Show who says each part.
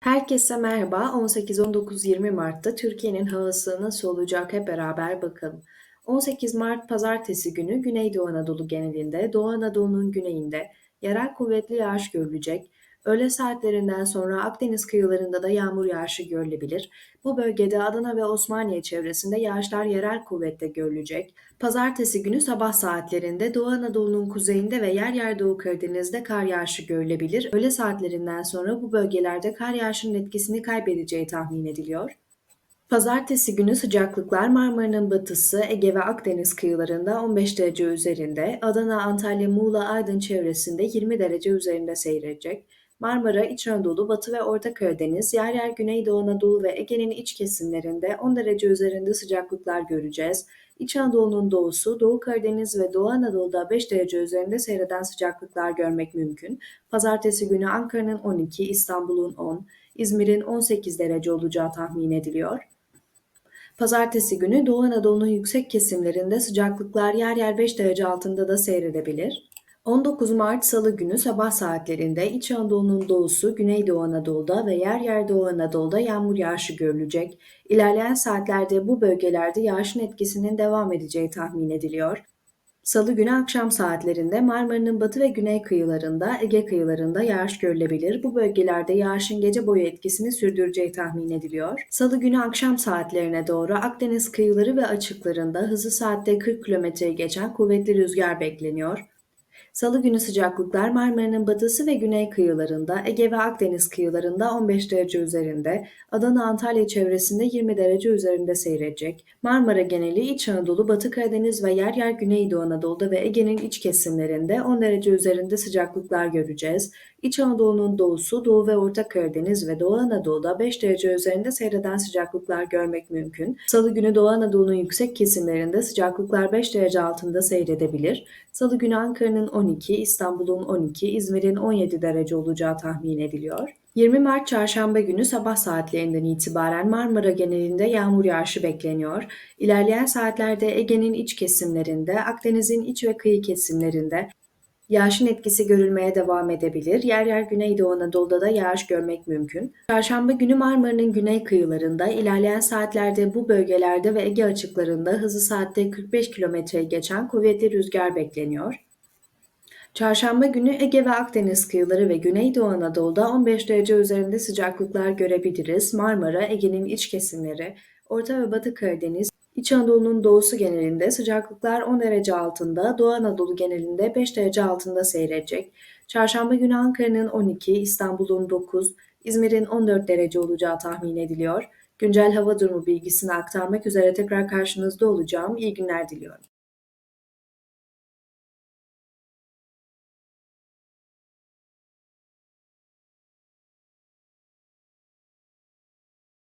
Speaker 1: Herkese merhaba. 18-19-20 Mart'ta Türkiye'nin havası nasıl olacak hep beraber bakalım. 18 Mart Pazartesi günü Güneydoğu Anadolu genelinde, Doğu Anadolu'nun güneyinde yerel kuvvetli yağış görülecek. Öğle saatlerinden sonra Akdeniz kıyılarında da yağmur yağışı görülebilir. Bu bölgede Adana ve Osmaniye çevresinde yağışlar yerel kuvvette görülecek. Pazartesi günü sabah saatlerinde Doğu Anadolu'nun kuzeyinde ve yer yer Doğu Karadeniz'de kar yağışı görülebilir. Öğle saatlerinden sonra bu bölgelerde kar yağışının etkisini kaybedeceği tahmin ediliyor. Pazartesi günü sıcaklıklar Marmara'nın batısı, Ege ve Akdeniz kıyılarında 15 derece üzerinde, Adana, Antalya, Muğla, Aydın çevresinde 20 derece üzerinde seyredecek. Marmara, İç Anadolu, Batı ve Orta Karadeniz, yer yer Güneydoğu Anadolu ve Ege'nin iç kesimlerinde 10 derece üzerinde sıcaklıklar göreceğiz. İç Anadolu'nun doğusu, Doğu Karadeniz ve Doğu Anadolu'da 5 derece üzerinde seyreden sıcaklıklar görmek mümkün. Pazartesi günü Ankara'nın 12, İstanbul'un 10, İzmir'in 18 derece olacağı tahmin ediliyor. Pazartesi günü Doğu Anadolu'nun yüksek kesimlerinde sıcaklıklar yer yer 5 derece altında da seyredebilir. 19 Mart Salı günü sabah saatlerinde İç Anadolu'nun doğusu, Güneydoğu Anadolu'da ve yer yer Doğu Anadolu'da yağmur yağışı görülecek. İlerleyen saatlerde bu bölgelerde yağışın etkisinin devam edeceği tahmin ediliyor. Salı günü akşam saatlerinde Marmara'nın batı ve güney kıyılarında, Ege kıyılarında yağış görülebilir. Bu bölgelerde yağışın gece boyu etkisini sürdüreceği tahmin ediliyor. Salı günü akşam saatlerine doğru Akdeniz kıyıları ve açıklarında hızı saatte 40 kilometreyi geçen kuvvetli rüzgar bekleniyor. Salı günü sıcaklıklar Marmara'nın batısı ve güney kıyılarında, Ege ve Akdeniz kıyılarında 15 derece üzerinde, Adana Antalya çevresinde 20 derece üzerinde seyredecek. Marmara geneli İç Anadolu, Batı Karadeniz ve yer yer Güneydoğu Anadolu'da ve Ege'nin iç kesimlerinde 10 derece üzerinde sıcaklıklar göreceğiz. İç Anadolu'nun doğusu, Doğu ve Orta Karadeniz ve Doğu Anadolu'da 5 derece üzerinde seyreden sıcaklıklar görmek mümkün. Salı günü Doğu Anadolu'nun yüksek kesimlerinde sıcaklıklar 5 derece altında seyredebilir. Salı günü Ankara'nın 12, İstanbul'un 12, İzmir'in 17 derece olacağı tahmin ediliyor. 20 Mart Çarşamba günü sabah saatlerinden itibaren Marmara genelinde yağmur yağışı bekleniyor. İlerleyen saatlerde Ege'nin iç kesimlerinde, Akdeniz'in iç ve kıyı kesimlerinde Yağışın etkisi görülmeye devam edebilir. Yer yer Güneydoğu Anadolu'da da yağış görmek mümkün. Çarşamba günü Marmara'nın güney kıyılarında, ilerleyen saatlerde bu bölgelerde ve Ege açıklarında hızı saatte 45 kilometreyi geçen kuvvetli rüzgar bekleniyor. Çarşamba günü Ege ve Akdeniz kıyıları ve Güneydoğu Anadolu'da 15 derece üzerinde sıcaklıklar görebiliriz. Marmara, Ege'nin iç kesimleri, Orta ve Batı Karadeniz, İç Anadolu'nun doğusu genelinde sıcaklıklar 10 derece altında, Doğu Anadolu genelinde 5 derece altında seyredecek. Çarşamba günü Ankara'nın 12, İstanbul'un 9, İzmir'in 14 derece olacağı tahmin ediliyor. Güncel hava durumu bilgisini aktarmak üzere tekrar karşınızda olacağım. İyi günler diliyorum.